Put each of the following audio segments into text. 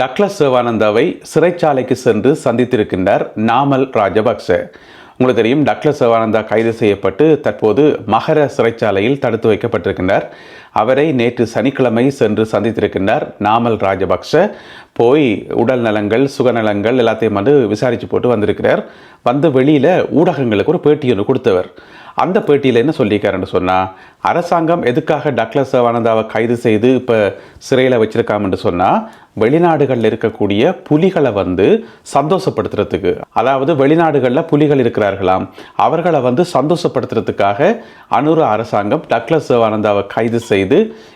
Douglas சிவானந்தாவை சிறைச்சாலைக்கு சென்று சந்தித்திருக்கின்றார் நாமல் ராஜபக்ச. உங்களுக்கு தெரியும் டக்ளஸ் சிவானந்தா கைது செய்யப்பட்டு தற்போது மகர சிறைச்சாலையில் தடுத்து வைக்கப்பட்டிருக்கின்றார். அவரை நேற்று சனிக்கிழமை சென்று சந்தித்திருக்கின்றார் நாமல் ராஜபக்ஷ. போய் உடல் நலங்கள் சுகநலங்கள் எல்லாத்தையும் வந்து விசாரித்து போட்டு வந்திருக்கிறார். வந்து வெளியில் ஊடகங்களுக்கு ஒரு பேட்டி ஒன்று கொடுத்தவர். அந்த பேட்டியில் என்ன சொல்லியிருக்காருன்னு சொன்னால் அரசாங்கம் எதுக்காக டக்ளஸ் சிவானந்தாவை கைது செய்து இப்போ சிறையில் வச்சிருக்காமன்னு சொன்னால் வெளிநாடுகளில் இருக்கக்கூடிய புலிகளை வந்து சந்தோஷப்படுத்துறதுக்கு. அதாவது வெளிநாடுகளில் புலிகள் இருக்கிறார்களாம். அவர்களை வந்து சந்தோஷப்படுத்துறதுக்காக அனுர அரசாங்கம் டக்ளஸ் சிவானந்தாவை கைது செய்து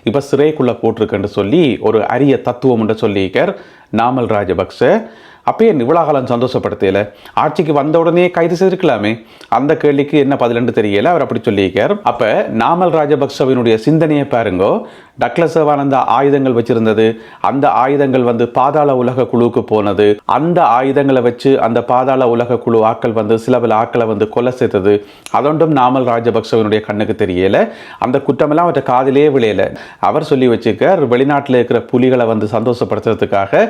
இப்போ சிறைக்குள்ளே போட்டிருக்குன்னு சொல்லி ஒரு அரிய தத்துவம் என்று சொல்லியிருக்கார் நாமல் ராஜபக்ச அப்பயே இவ்வளோ காலம் சந்தோஷப்படுத்தல? ஆட்சிக்கு வந்த உடனே கைது செய்திருக்கலாமே. அந்த கேள்விக்கு என்ன பதிலண்டு தெரியல அவர் அப்படி சொல்லியிருக்கார். அப்போ நாமல் ராஜபக்சவினுடைய சிந்தனையை பாருங்கோ. டக்ளஸ் சிவானந்தா ஆயுதங்கள் வச்சிருந்தது. அந்த ஆயுதங்கள் வந்து பாதாள உலக குழுவுக்கு போனது. அந்த ஆயுதங்களை வச்சு அந்த பாதாள உலக குழு ஆக்கள் வந்து சில பல ஆக்களை வந்து கொலை செய்தது. அதொன்றும் நாமல் ராஜபக்சவனுடைய கண்ணுக்கு தெரியல. அந்த குற்றமெல்லாம் அவற்றை காதிலே விளையல அவர் சொல்லி வச்சுக்கார் வெளிநாட்டில் இருக்கிற புலிகளை வந்து சந்தோஷப்படுத்துறதுக்காக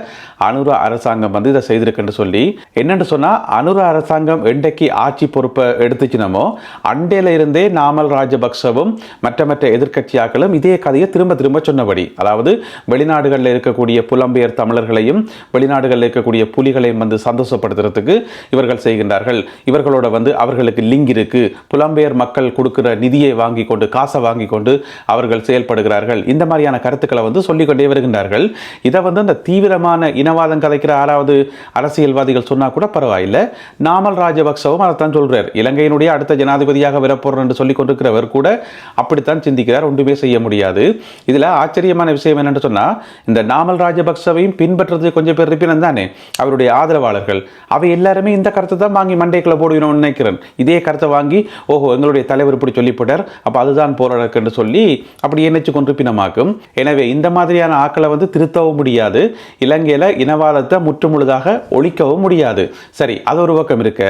அனுர அரசாங்கம் வந்து இதை செய்திருக்குன்னு சொல்லி. என்னென்னு சொன்னா அனுர அரசாங்கம் என்றைக்கு ஆட்சி பொறுப்பை எடுத்துச்சினமோ அண்டையில இருந்தே நாமல் ராஜபக்சவும் மற்ற மற்ற எதிர்கட்சியாக்களும் இதே கதையை திரும்ப திரும்ப சொன்னபடி அதாவது வெளிநாடுகளில் இருக்கக்கூடிய புலம்பெயர் தமிழர்களையும் வெளிநாடுகளில் இருக்கக்கூடிய புலிகளையும் வந்து சந்தோஷப்படுத்துறதுக்கு இவர்கள் செய்கின்றார்கள். இவர்களோட வந்து அவர்களுக்கு லிங்க் இருக்கு. புலம்பெயர் மக்கள் கொடுக்கிற நிதியை வாங்கி கொண்டு காசை வாங்கி கொண்டு அவர்கள் செயல்படுகிறார்கள். இந்த மாதிரியான கருத்துக்களை வந்து சொல்லிக்கொண்டே வருகின்றார்கள். இதை வந்து அந்த தீவிரமான இனவாதம் கதைக்கிற ஆறாவது அரசியல்வாதிகள் சொன்னா கூட பரவாயில்லை. நாமல் ராஜபக்சவும் அதைத்தான் சொல்றார். இலங்கையினுடைய அடுத்த ஜனாதிபதியாக வரப்போறோம் என்று சொல்லிக் கொண்டிருக்கிறவர் கூட அப்படித்தான் சிந்திக்கிறார். ஒன்றுமே செய்ய முடியாது. இதில் ஆச்சரியமான விஷயம் என்னென்னு சொன்னால் இந்த நாமல் ராஜபக்சவையும் பின்பற்றுறது கொஞ்சம் பேர் இருப்பினம் தானே? அவருடைய ஆதரவாளர்கள். அவை எல்லாருமே இந்த கருத்தை தான் வாங்கி மண்டைக்குள்ள போடுவினோம்னு நினைக்கிறேன். இதே கருத்தை வாங்கி ஓஹோ எங்களுடைய தலைவர் இப்படி சொல்லி போட்டார் அப்போ அதுதான் போராடக்குன்னு சொல்லி அப்படி எண்ணச்சு கொண்டிருப்பினமாக்கும் எனவே இந்த மாதிரியான ஆக்களை வந்து திருத்தவும் முடியாது. இலங்கையில் இனவாதத்தை முற்றுமுழுதாக ஒழிக்கவும் முடியாது. சரி அது ஒரு பக்கம் இருக்க.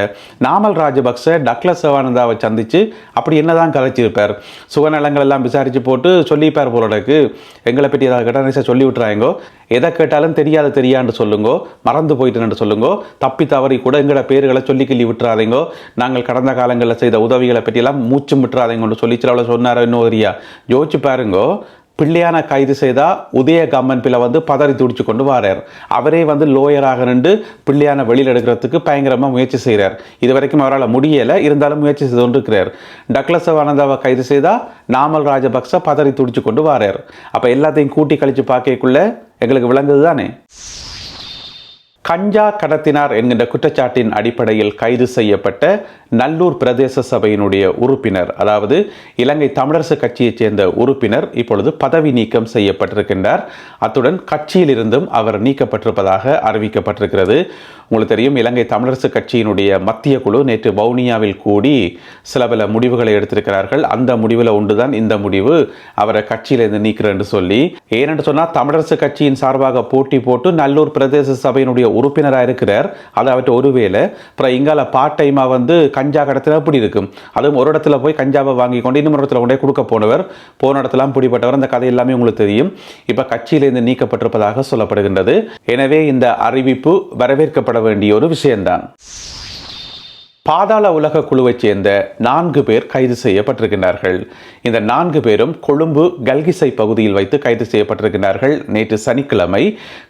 நாமல் ராஜபக்ச டக்ளஸ் சவானந்தாவை சந்தித்து அப்படி என்னதான் கதைச்சிருப்பார் சுகநலங்கள் எல்லாம் விசாரித்து போட்டு சொல்லிப்பார் போலடக்கு எங்களை பற்றி ஏதாவது கேட்டால் நிச்சயம் சொல்லி விட்றாங்கோ எதை கேட்டாலும் தெரியாது தெரியான்னு சொல்லுங்கோ. மறந்து போயிட்டுன்னு சொல்லுங்கோ. தப்பி தவறி கூட எங்களோட பேர்களை சொல்லி கிள்ளி விட்டுறாதீங்கோ. நாங்கள் கடந்த காலங்களில் செய்த உதவிகளை பற்றியெல்லாம் மூச்சும் விட்டுறாதீங்கன்னு சொல்லி சில சொன்னார் இன்னும் ஒரு யோசிச்சு பாருங்கோ. பிள்ளையான கைது செய்தால் உதய கம்மன் பிள்ளை வந்து பதறி துடிச்சு கொண்டு வரார். அவரே வந்து லோயராக நின்று பிள்ளையான வெளியில் எடுக்கிறதுக்கு பயங்கரமாக முயற்சி செய்கிறார் இது வரைக்கும் அவரால் முடியலை இருந்தாலும் முயற்சி செய்து கொண்டிருக்கிறார். டக்ளஸ் ஆனந்தாவை கைது செய்தால் நாமல் ராஜபக்ச பதறி துடிச்சு கொண்டு வரார். அப்போ எல்லாத்தையும் கூட்டி கழித்து பார்க்கக்குள்ளே எங்களுக்கு விளங்குது தானே கஞ்சா கடத்தினார் என்கின்ற குற்றச்சாட்டின் அடிப்படையில் கைது செய்யப்பட்ட நல்லூர் பிரதேச சபையினுடைய உறுப்பினர் அதாவது இலங்கை தமிழரசு கட்சியைச் சேர்ந்த உறுப்பினர் இப்பொழுது பதவி நீக்கம் செய்யப்பட்டிருக்கின்றார். அத்துடன் கட்சியிலிருந்தும் அவர் நீக்கப்பட்டிருப்பதாக அறிவிக்கப்பட்டிருக்கிறது. உங்களுக்கு தெரியும் இலங்கை தமிழரசு கட்சியினுடைய மத்திய குழு நேற்று வவுனியாவில் கூடி சில பல முடிவுகளை எடுத்திருக்கிறார்கள். அந்த முடிவில் ஒன்றுதான் இந்த முடிவு. அவரை கட்சியிலிருந்து நீக்கிறேன் சொல்லி. ஏனென்று சொன்னால் தமிழரசு கட்சியின் சார்பாக போட்டி போட்டு நல்லூர் பிரதேச சபையினுடைய உறுப்பினராக இருக்கிறார். அது அவற்றை ஒருவேளை அப்புறம் இங்கால பார்ட் டைமாக வந்து கஞ்சா கடத்தில் எப்படி இருக்கும்? அதுவும் ஒரு இடத்துல போய் கஞ்சாவை வாங்கி கொண்டு இன்னொரு இடத்துல கொண்டே கொடுக்க போனவர். போன இடத்துல பிடிப்பட்டவர் அந்த கதை எல்லாமே உங்களுக்கு தெரியும். இப்போ கட்சியிலிருந்து நீக்கப்பட்டிருப்பதாக சொல்லப்படுகின்றது. எனவே இந்த அறிவிப்பு வரவேற்கப்பட வேண்டிய ஒரு விஷயம்தான். பாதாள உலக குழுவைச் சேர்ந்த நான்கு பேர் கைது செய்யப்பட்டிருக்கிறார்கள் இந்த நான்கு பேரும் கொழும்பு கல்கிசை பகுதியில் வைத்து கைது செய்யப்பட்டிருக்கிறார்கள் நேற்று சனிக்கிழமை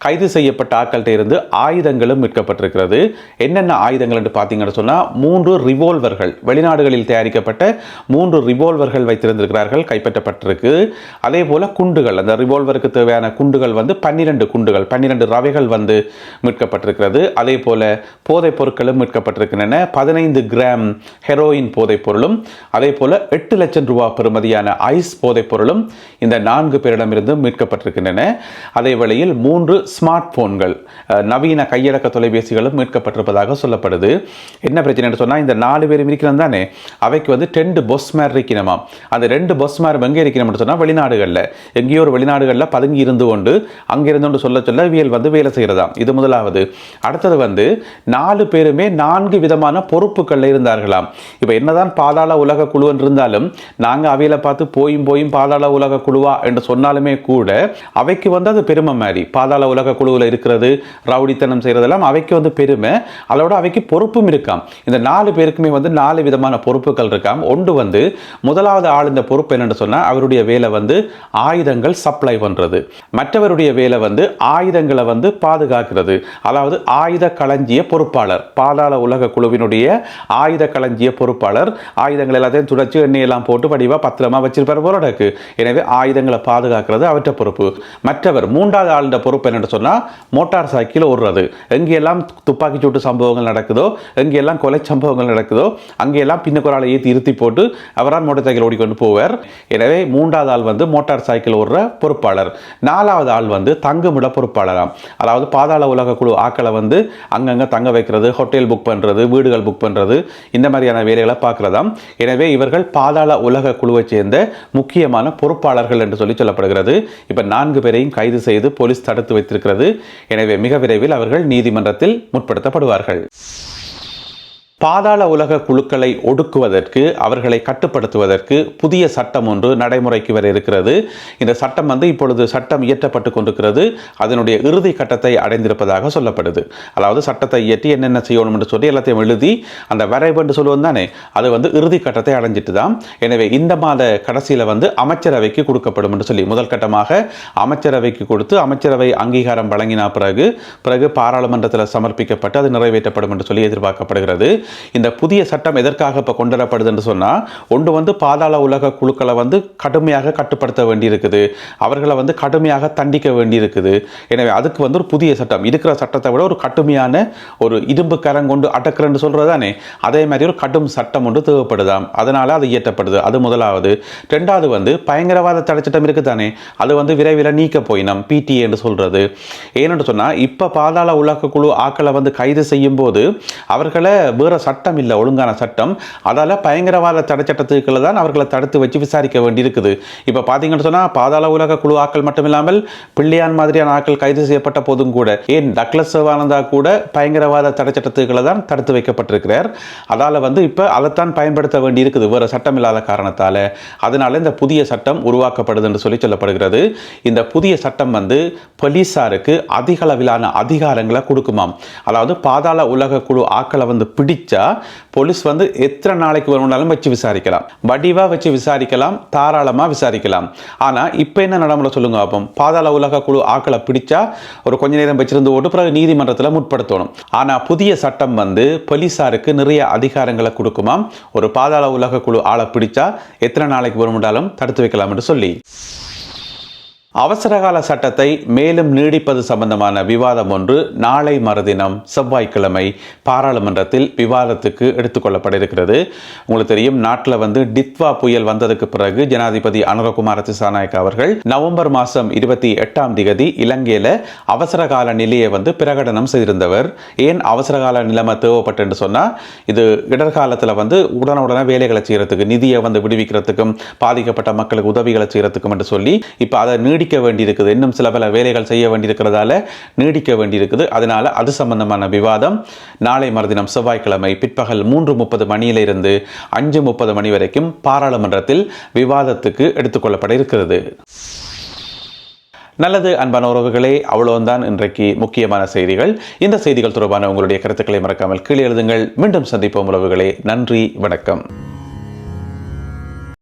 கைது செய்யப்பட்ட ஆட்கள்கிட்ட இருந்து ஆயுதங்களும் மீட்கப்பட்டிருக்கிறது. என்னென்ன ஆயுதங்கள் என்று பார்த்தீங்கன்னு சொன்னால் மூன்று ரிவோல்வர்கள் வெளிநாடுகளில் தயாரிக்கப்பட்ட மூன்று ரிவோல்வர்கள் வைத்திருந்திருக்கிறார்கள் கைப்பற்றப்பட்டிருக்கு. அதே போல் குண்டுகள் அந்த ரிவோல்வருக்கு தேவையான குண்டுகள் வந்து பன்னிரண்டு குண்டுகள் பன்னிரண்டு ரவைகள் வந்து மீட்கப்பட்டிருக்கிறது. அதே போல் போதைப் பொருட்களும் மீட்கப்பட்டிருக்கின்றன. பதினைந்து கிராம் ஹெரோயின் போதைப் பொருளும் அதே போல எட்டு லட்சம் ரூபாய் பெறுமதியான ஐஸ் போதைப் பொருளும் இந்த நான்கு பேரிடமிருந்து மீட்கப்பட்டிருக்கின்றன. அதே வேளையில் மூன்று ஸ்மார்ட் போன்கள் நவீன கையடக்க தொலைபேசிகளும் மீட்கப்பட்டிருப்பதாக சொல்லப்படுது. என்ன பிரச்சனைன்னு சொன்னால் இந்த நாலு பேரும் இருக்கிறோம் தானே? அவைக்கு வந்து ரெண்டு பொஸ் மேர் இருக்கணுமா அந்த ரெண்டு பொஸ் மேர் எங்கே இருக்கணும்னு சொன்னால் வெளிநாடுகளில். எங்கேயோ ஒரு வெளிநாடுகளில் பதுங்கி இருந்து கொண்டு அங்கிருந்து கொண்டு சொல்ல சொல்ல வியல் வந்து வேலை செய்கிறதாம். இது முதலாவது. அடுத்தது வந்து நாலு பேருமே நான்கு விதமான பொறுப்பு பொறுப்புகளில் இருந்தார்களாம். இப்போ என்னதான் பாதாள உலக குழுன்னு இருந்தாலும் நாங்கள் அவையில் பார்த்து போயும் போயும் பாதாள உலக குழுவா என்று சொன்னாலுமே கூட அவைக்கு வந்து அது பெருமை மாதிரி. பாதாள உலக குழுவில் இருக்கிறது ரவுடித்தனம் செய்கிறதெல்லாம் அவைக்கு வந்து பெருமை. அதோட அவைக்கு பொறுப்பும் இருக்காம். இந்த நாலு பேருக்குமே வந்து நாலு விதமான பொறுப்புகள் இருக்காம். ஒன்று வந்து முதலாவது ஆள் இந்த பொறுப்பு என்னென்னு சொன்னால் அவருடைய வேலை வந்து ஆயுதங்கள் சப்ளை பண்ணுறது மற்றவருடைய வேலை வந்து ஆயுதங்களை வந்து பாதுகாக்கிறது. அதாவது ஆயுத களஞ்சிய பொறுப்பாளர் பாதாள உலக குழுவினுடைய ஆயுத களஞ்சிய பொறுப்பாளர். ஆயுதங்கள் எல்லாத்தையும் துடைச்சி எண்ணெயெல்லாம் போட்டு வடிவாக பத்திரமா வச்சிருப்பார் போலடக்கு எனவே ஆயுதங்களை பாதுகாக்கிறது அவற்றை பொறுப்பு. மற்றவர் மூன்றாவது ஆளுட பொறுப்பு என்னென்னு சொன்னால் மோட்டார் சைக்கிள் ஓடுறது. எங்கெல்லாம் துப்பாக்கி சூட்டு சம்பவங்கள் நடக்குதோ எங்கெல்லாம் கொலை சம்பவங்கள் நடக்குதோ அங்கெல்லாம் பின்னுக்கு ஒரு ஏற்றி இருத்தி போட்டு அவரால் மோட்டார் சைக்கிள் ஓடிக்கொண்டு போவார். எனவே மூன்றாவது ஆள் வந்து மோட்டார் சைக்கிள் ஓடுற பொறுப்பாளர். நாலாவது ஆள் வந்து தங்குமிட பொறுப்பாளராம். அதாவது பாதாள உலக குழு ஆக்களை வந்து அங்கங்கே தங்க வைக்கிறது ஹோட்டல் புக் பண்ணுறது வீடுகள் புக் பண்ணுறது இந்த மாதிரியான வேலைகளை பார்க்குறதாம் எனவே இவர்கள் பாதாள உலக குழுவை சேர்ந்த முக்கியமான பொறுப்பாளர்கள் என்று சொல்லி சொல்லப்படுகிறது. இப்போ நான்கு பேரையும் கைது செய்து போலீஸ் தடுத்து வைத்திருக்கிறது. எனவே மிக விரைவில் அவர்கள் நீதிமன்றத்தில் முற்படுத்தப்படுவார்கள். பாதாள உலக குழுக்களை ஒடுக்குவதற்கு அவர்களை கட்டுப்படுத்துவதற்கு புதிய சட்டம் ஒன்று நடைமுறைக்கு வர இருக்கிறது. இந்த சட்டம் வந்து இப்பொழுது சட்டம் இயற்றப்பட்டு கொண்டிருக்கிறது. அதனுடைய இறுதி கட்டத்தை அடைந்திருப்பதாக சொல்லப்படுது. அதாவது சட்டத்தை இயற்றி என்னென்ன செய்யணும் என்று சொல்லி எல்லாத்தையும் எழுதி அந்த வரைவு என்று சொல்லுவோம் தானே அது வந்து இறுதி கட்டத்தை அடைஞ்சிட்டு தான். எனவே இந்த மாத கடைசியில் வந்து அமைச்சரவைக்கு கொடுக்கப்படும் என்று சொல்லி முதல் கட்டமாக அமைச்சரவைக்கு கொடுத்து அமைச்சரவை அங்கீகாரம் வழங்கினா பிறகு பிறகு பாராளுமன்றத்தில் சமர்ப்பிக்கப்பட்டு அது நிறைவேற்றப்படும் என்று சொல்லி எதிர்பார்க்கப்படுகிறது. இந்த புதிய சட்டம் எதற்காக இப்போ கொண்டு என்று சொன்னால் ஒன்று வந்து பாதாள உலக குழுக்களை வந்து கடுமையாக கட்டுப்படுத்த வேண்டியிருக்குது. அவர்களை வந்து கடுமையாக தண்டிக்க வேண்டியிருக்குது. எனவே அதுக்கு வந்து ஒரு புதிய சட்டம். இருக்கிற சட்டத்தை விட ஒரு கடுமையான ஒரு இரும்பு கரம் கொண்டு அடக்குறன்னு சொல்கிறது தானே அதே மாதிரி ஒரு கடும் சட்டம் ஒன்று தேவைப்படுதாம். அதனால் அது இயற்றப்படுது. அது முதலாவது. ரெண்டாவது வந்து பயங்கரவாத தடைச்சட்டம் இருக்குது தானே அது வந்து விரைவில் நீக்க போயினம். பிடிஏ என்று சொல்கிறது ஏன்னு சொன்னால் இப்போ பாதாள உலக குழு ஆக்களை வந்து கைது செய்யும் போது அவர்களை வேற சட்டம் இல்லை ஒழுங்கான சட்டம். அதால் பயங்கரவாத தடை தான் அவர்களை தடுத்து வச்சு விசாரிக்க வேண்டியிருக்குது. இப்போ பார்த்தீங்கன்னு சொன்னால் பாதாள உலக குழு ஆக்கள் மட்டும் இல்லாமல் பிள்ளையான் மாதிரியான ஆக்கள் கைது செய்யப்பட்ட போதும் கூட ஏன் டக்ளஸ் சிவானந்தா கூட பயங்கரவாத தடை சட்டத்துக்களை தான் தடுத்து வைக்கப்பட்டிருக்கிறார். அதால் வந்து இப்போ அதைத்தான் பயன்படுத்த வேண்டியிருக்குது வேறு சட்டம் இல்லாத காரணத்தால். அதனால் இந்த புதிய சட்டம் உருவாக்கப்படுது என்று சொல்லி சொல்லப்படுகிறது. இந்த புதிய சட்டம் வந்து போலீஸாருக்கு அதிக அளவிலான அதிகாரங்களை கொடுக்குமாம். அதாவது பாதாள உலக குழு ஆக்களை வந்து பிடிச்சு போலீஸ் வந்து எத்தனை நாளைக்கு வேணும்னாலும் வச்சு விசாரிக்கலாம். வடிவாக வச்சு விசாரிக்கலாம் தாராளமாக விசாரிக்கலாம். ஆனால் இப்போ என்ன நடைமுறை சொல்லுங்க அப்போ பாதாள உலக குழு ஆக்களை பிடிச்சா ஒரு கொஞ்ச நேரம் வச்சிருந்து ஓட்டு பிறகு நீதிமன்றத்தில் முற்படுத்தணும். ஆனால் புதிய சட்டம் வந்து போலீஸாருக்கு நிறைய அதிகாரங்களை கொடுக்குமாம் ஒரு பாதாள உலக குழு ஆளை பிடிச்சா எத்தனை நாளைக்கு வேணும்னாலும் தடுத்து வைக்கலாம் என்று சொல்லி. அவசரகால சட்டத்தை மேலும் நீடிப்பது சம்பந்தமான விவாதம் ஒன்று நாளை மறுதினம் செவ்வாய்க்கிழமை பாராளுமன்றத்தில் விவாதத்துக்கு எடுத்துக்கொள்ளப்பட இருக்கிறது உங்களுக்கு தெரியும் நாட்டில் வந்து டித்வா புயல் வந்ததுக்கு பிறகு ஜனாதிபதி அனுரகுமார திசாநாயக் அவர்கள் நவம்பர் மாதம் இருபத்தி எட்டாம் திகதி இலங்கையில் அவசரகால நிலையை வந்து பிரகடனம் செய்திருந்தவர். ஏன் அவசரகால நிலைமை தேவைப்பட்டு சொன்னால் இது இடர்காலத்தில் வந்து உடனுடனே வேலைகளை செய்யறதுக்கு நிதியை வந்து விடுவிக்கிறதுக்கும் பாதிக்கப்பட்ட மக்களுக்கு உதவிகளை செய்யறதுக்கும் என்று சொல்லி இப்போ அதை நீடி நீடிக்க வேண்டியிருக்குது. இன்னும் சில பல வேலைகள் செய்ய வேண்டியிருக்கிறதால நீடிக்க வேண்டியிருக்குது. அதனால் அது சம்பந்தமான விவாதம் நாளை மறுதினம் செவ்வாய்க்கிழமை பிற்பகல் மூன்று முப்பது மணியிலிருந்து அஞ்சு முப்பது மணி வரைக்கும் பாராளுமன்றத்தில் விவாதத்துக்கு எடுத்துக்கொள்ளப்பட இருக்கிறது. நல்லது அன்பான உறவுகளே அவ்வளவுதான் இன்றைக்கு முக்கியமான செய்திகள். இந்த செய்திகள் தொடர்பான உங்களுடைய கருத்துக்களை மறக்காமல் கீழே எழுதுங்கள். மீண்டும் சந்திப்போம் உறவுகளே. நன்றி வணக்கம்.